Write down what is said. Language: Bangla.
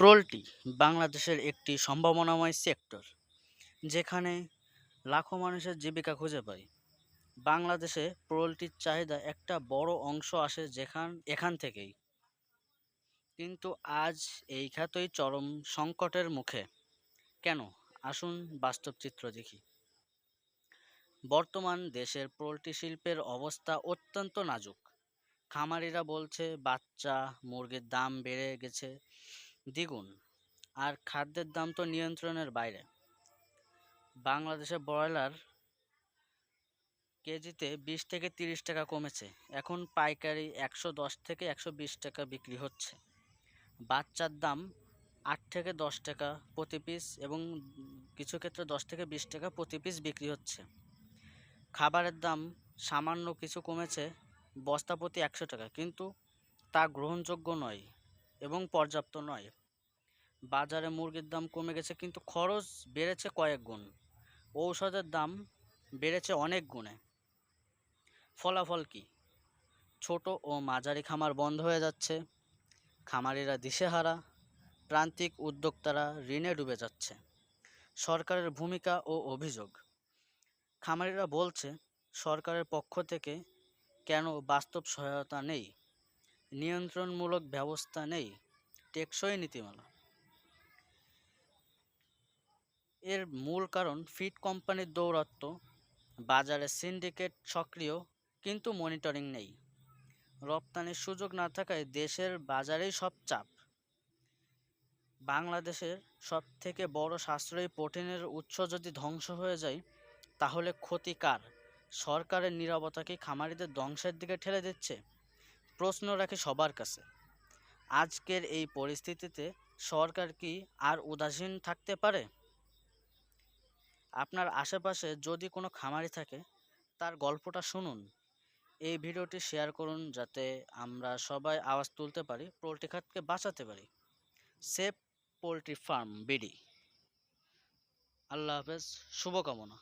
পোল্ট্রি বাংলাদেশের একটি সম্ভাবনাময় সেক্টর, যেখানে লাখো মানুষের জীবিকা খুঁজে পায়। বাংলাদেশে পোল্ট্রির চাহিদা একটা বড় অংশ আসে যেখান, এখান থেকেই। কিন্তু আজ এই খাতই চরম সংকটের মুখে। কেন? আসুন বাস্তব চিত্র দেখি। বর্তমান দেশের পোল্ট্রি শিল্পের অবস্থা অত্যন্ত নাজুক। খামারিরা বলছে, বাচ্চা, মুরগির দাম বেড়ে গেছে। দ্বিগুণ। আর খাদ্যের দাম তো নিয়ন্ত্রণের বাইরে। বাংলাদেশে ব্রয়লার কেজিতে বিশ থেকে তিরিশ টাকা কমেছে। এখন পাইকারি একশো দশ থেকে একশো বিশ টাকা বিক্রি হচ্ছে। বাচ্চার দাম আট থেকে দশ টাকা প্রতি পিস এবং কিছু ক্ষেত্রে দশ থেকে বিশ টাকা প্রতি পিস বিক্রি হচ্ছে। খাবারের দাম সামান্য কিছু কমেছে বস্তা প্রতি একশো টাকা। কিন্তু তা গ্রহণযোগ্য নয়। এবং পর্যাপ্ত নয়। বাজারে মুরগির দাম কমে গেছে কিন্তু খরচ বেড়েছে কয়েক গুণ। ঔষধের দাম বেড়েছে অনেক গুণে। ফলাফল কি? ছোট ও মাঝারি খামার বন্ধ হয়ে যাচ্ছে। খামারিরা দিশেহারা। প্রান্তিক উদ্যোক্তারা ঋণে ডুবে যাচ্ছে। সরকারের ভূমিকা ও অভিযোগ। খামারিরা বলছে, সরকারের পক্ষ থেকে কেন বাস্তব সহায়তা নেই? নিয়ন্ত্রণমূলক ব্যবস্থা নেই, টেকসই নীতিমালা। এর মূল কারণ ফিড কোম্পানির দৌরাত্ম্য, বাজারে সিন্ডিকেট সক্রিয় কিন্তু মনিটরিং নেই। রপ্তানির সুযোগ না থাকায় দেশের বাজারেই সব চাপ। বাংলাদেশের সব থেকে বড় সাশ্রয়ী প্রোটিনের উৎস যদি ধ্বংস হয়ে যায়, তাহলে ক্ষতিকার সরকারের নীরবতা কি খামারিদের ধ্বংসের দিকে ঠেলে দিচ্ছে? প্রশ্ন রাখি সবার কাছে। আজকের এই পরিস্থিতিতে সরকার কি আর উদাসীন থাকতে পারে? আপনার আশেপাশে যদি কোনো খামারি থাকে, তার গল্পটা শুনুন। এই ভিডিওটি শেয়ার করুন যাতে আমরা সবাই আওয়াজ তুলতে পারি, পোলট্রি খাতকে বাঁচাতে পারি। Safe poultry farm, BD. আল্লাহ হাফেজ, শুভকামনা।